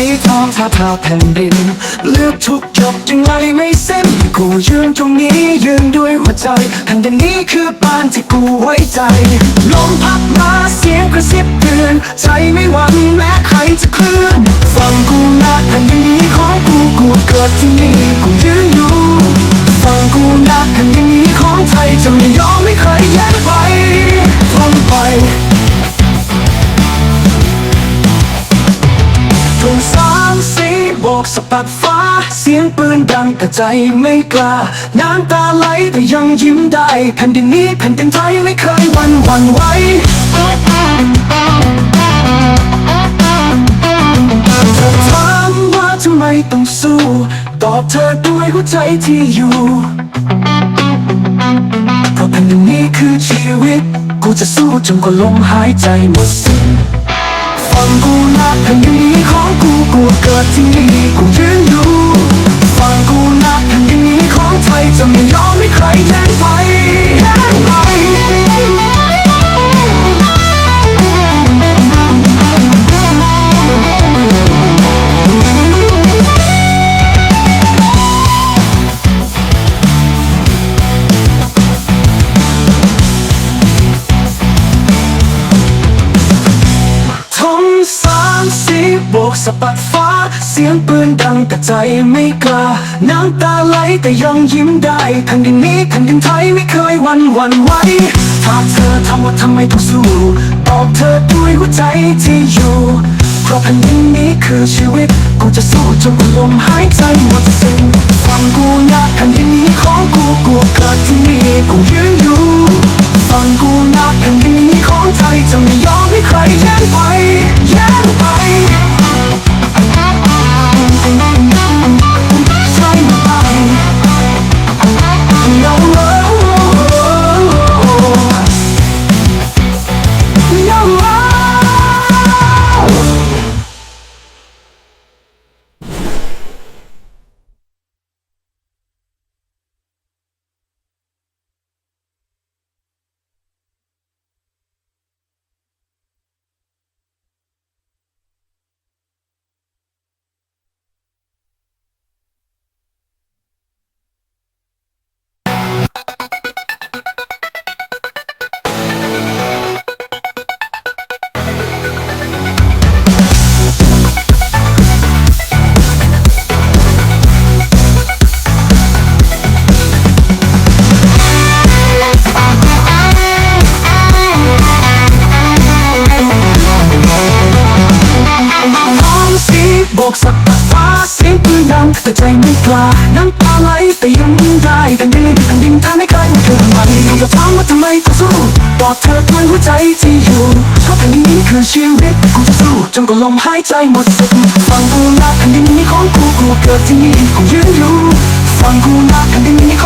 สีทองทาพาแผ่นดิน เลือกทุกหยดจึงไหลไม่สิ้นกูยืนตรงนี้ยืนด้วยหัวใจแผ่นดินนี้คือบ้านที่กูไว้ใจลมพัดมาเสียงกระซิบเตือนใจไม่หวั่นแม้ใครจะเคลื่อนฟังกูนะแผ่นดินนี้ของกูกูเกิดที่นี่กูยืนอยู่ฟังกูนะแผ่น บกสะบัดฟ้า เสียงปืนดังแต่ใจไม่กล้า น้ำตาไหลแต่ยังยิ้มได้ แผ่นดินนี้แผ่นดินไทยไม่เคยหวันหวั่นไหวเธอถามว่าทำไมต้องสู้ ตอบเธอด้วยหัวใจที่อยู่เพราะแผ่นดินนี้คือชีวิต กูจะสู้จนกว่าลมหายใจหมดสิ้นฟังกูนะแผ่นดิน นี้ของกูกูเบกสะบัดฟ้า เสียงปืนดังแต่ใจไม่กล้า น้ำตาไหลแต่ยังยิ้มได้แผ่นดินนี้แผ่นดินไทยไม่เคยหวันหวันไหวถ้าเธอทำว่าทำไมต้องสู้ ตอบเธอด้วยหัวใจที่อยู่เพราะแผ่นดินนี้คือชีวิต กูจะสู้จนกว่าลมหายใจหมดสิ้นฟังกูนะแผ่นดินนี้ของกูกูเกิดที่นี่กูยืน กสักฟ้าเสียงปืนดังแต่ใจไม่กล้าน้ำตาไหลแต่ยังยิ้มได้แต่ดินแผ่นดินท่าไม่เคยมันคือมันจะถามว่าทำไมต้องสู้บอกเธอด้วยหัวใจที่อยู่เพราะแผ่นดินนี้คือชีวิตกูจะสู้จนกว่าลมหายใจหมดสิ้นฟังกูนะแผ่นดินนี้ของกูกูเกิดที่นี่กูยืนอยู่ฟังกูนะแผ่นดินนี้ของ